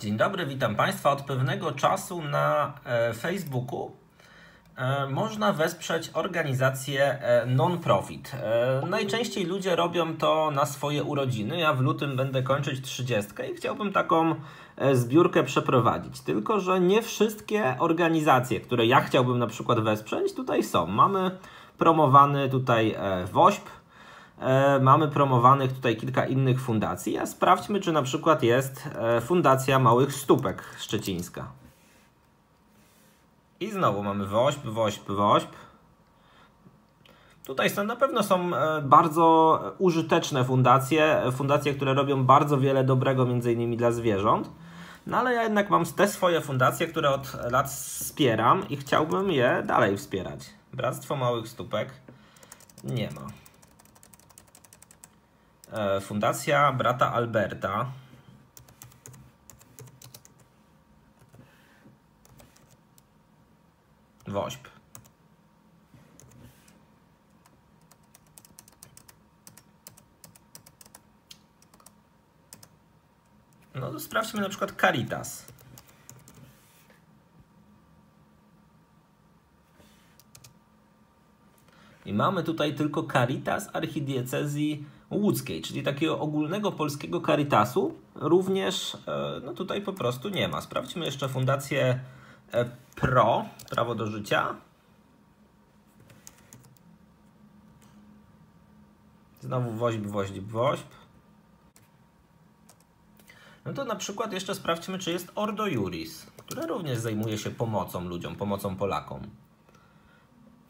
Dzień dobry, witam Państwa. Od pewnego czasu na e, Facebooku e, można wesprzeć organizację e, non-profit. Najczęściej ludzie robią to na swoje urodziny. Ja w lutym będę kończyć 30 i chciałbym taką zbiórkę przeprowadzić. Tylko, że nie wszystkie organizacje, które ja chciałbym na przykład wesprzeć, tutaj są. Mamy promowany tutaj WOŚP, E, mamy promowanych tutaj kilka innych fundacji, a sprawdźmy, czy na przykład jest e, Fundacja Małych Stópek Szczecińska. I znowu mamy WOŚP, WOŚP, WOŚP. Tutaj są, na pewno są e, bardzo użyteczne fundacje, fundacje, które robią bardzo wiele dobrego, między innymi dla zwierząt. No ale ja jednak mam te swoje fundacje, które od lat wspieram i chciałbym je dalej wspierać. Bractwo Małych Stópek nie ma. E, Fundacja Brata Alberta. WOŚP. No to sprawdźmy na przykład Caritas. I mamy tutaj tylko Caritas archidiecezji łódzkiej, czyli takiego ogólnego polskiego Caritasu, również e, no tutaj po prostu nie ma. Sprawdźmy jeszcze Fundację e, PRO, Prawo do Życia. Znowu woźb, woźb, woźb. No to na przykład jeszcze sprawdźmy, czy jest Ordo Juris, które również zajmuje się pomocą ludziom, pomocą Polakom.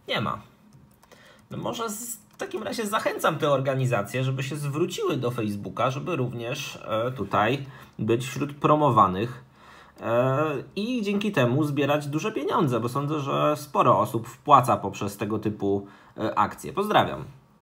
Nie ma. Może w takim razie zachęcam te organizacje, żeby się zwróciły do Facebooka, żeby również e, tutaj być wśród promowanych e, i dzięki temu zbierać duże pieniądze, bo sądzę, że sporo osób wpłaca poprzez tego typu e, akcje. Pozdrawiam.